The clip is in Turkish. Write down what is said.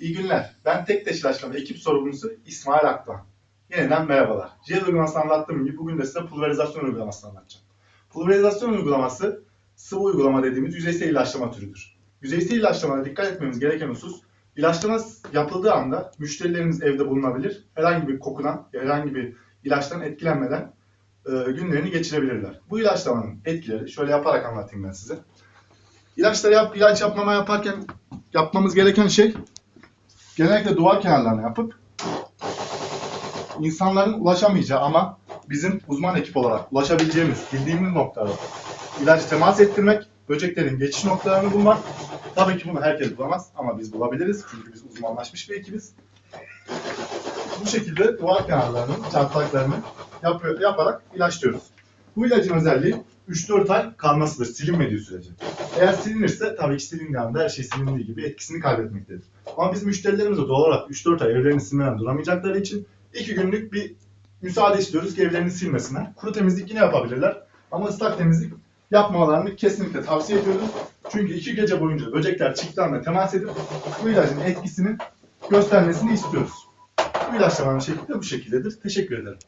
İyi günler. Ben tek taş ilaçlama ekip sorumlusu İsmail Aktan. Yeniden merhabalar. Jel uygulamasını anlattığım gibi bugün de size pulverizasyon uygulamasını anlatacağım. Pulverizasyon uygulaması sıvı uygulama dediğimiz yüzeysel ilaçlama türüdür. Yüzeysel ilaçlamada dikkat etmemiz gereken husus ilaçlama yapıldığı anda müşterilerimiz evde bulunabilir. Herhangi bir kokudan, herhangi bir ilaçtan etkilenmeden e, günlerini geçirebilirler. Bu ilaçlamanın etkileri şöyle yaparak anlatayım ben size. İlaçları yap, ilaç yapmama yaparken yapmamız gereken şey genellikle duvar kenarlarına yapıp insanların ulaşamayacağı ama bizim uzman ekip olarak ulaşabileceğimiz, bildiğimiz noktalara ilacı temas ettirmek, böceklerin geçiş noktalarını bulmak. Tabii ki bunu herkes bulamaz ama biz bulabiliriz çünkü biz uzmanlaşmış bir ekibiz. Bu şekilde duvar kenarlarının çatlaklarını yapıyor, yaparak ilaçlıyoruz. Bu ilacın özelliği 3-4 ay kalmasıdır silinmediği sürece. Eğer silinirse tabii ki silindiği anda her şey silindiği gibi etkisini kaybetmektedir. Ama biz müşterilerimize doğal olarak 3-4 ay evlerini silmeden duramayacakları için 2 günlük bir müsaade istiyoruz ki evlerini silmesinler. Kuru temizlik yine yapabilirler ama ıslak temizlik yapmamalarını kesinlikle tavsiye ediyoruz. Çünkü 2 gece boyunca böcekler çiftlerle temas edip bu ilacın etkisini göstermesini istiyoruz. Bu ilaçlamanın şekli de bu şekildedir. Teşekkür ederim.